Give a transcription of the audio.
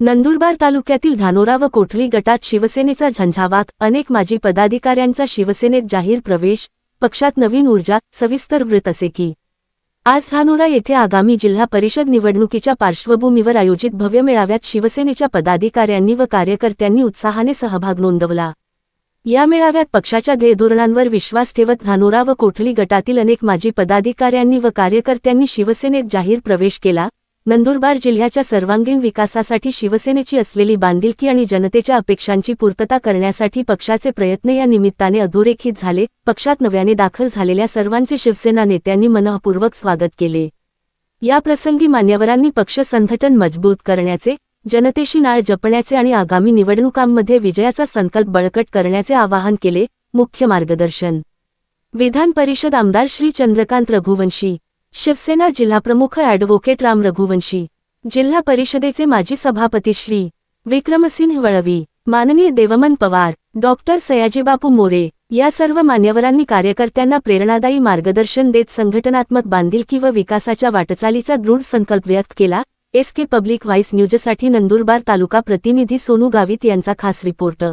नंदुरबार तालुक्यातील धानोरा व कोठली गटात शिवसेनेचा झंझावात अनेक माजी पदाधिकाऱ्यांचा शिवसेनेत जाहीर प्रवेश पक्षात नवीन ऊर्जा सविस्तर वृत्त असे की आज धानोरा येथे आगामी जिल्हा परिषद निवडणुकीच्या पार्श्वभूमीवर आयोजित भव्य मेळाव्यात शिवसेनेच्या पदाधिकाऱ्यांनी व कार्यकर्त्यांनी उत्साहाने सहभाग नोंदवला. या मेळाव्यात पक्षाच्या ध्येयधोरणांवर विश्वास ठेवत धानोरा व कोठली गटातील अनेक माजी पदाधिकाऱ्यांनी व कार्यकर्त्यांनी शिवसेनेत जाहीर प्रवेश केला नंदुरबार जिल्ह्याच्या सर्वांगीण विकासासाठी शिवसेनेची असलेली बांधिलकी आणि जनतेच्या अपेक्षांची पूर्तता करण्यासाठी पक्षाचे प्रयत्न या निमित्ताने अधोरेखित झाले. पक्षात नव्याने दाखल झालेल्या सर्वांचे शिवसेना नेत्यांनी मनःपूर्वक स्वागत केले. या प्रसंगी मान्यवरांनी पक्ष संघटन मजबूत करण्याचे जनतेशी नाळ जपण्याचे आणि आगामी निवडणुकांमध्ये विजयाचा संकल्प बळकट करण्याचे आवाहन केले. मुख्य मार्गदर्शन विधान परिषद आमदार श्री चंद्रकांत रघुवंशी शिवसेना जिल्हाप्रमुख ॲडव्होकेट राम रघुवंशी जिल्हा परिषदेचे माजी सभापती श्री विक्रमसिंह वळवी माननीय देवमन पवार डॉक्टर सयाजीबापू मोरे या सर्व मान्यवरांनी कार्यकर्त्यांना प्रेरणादायी मार्गदर्शन देत संघटनात्मक बांधिलकी व विकासाच्या वाटचालीचा दृढ संकल्प व्यक्त केला. एस के पब्लिक व्हाईस न्यूजसाठी नंदुरबार तालुका प्रतिनिधी सोनू गावित यांचा खास रिपोर्ट.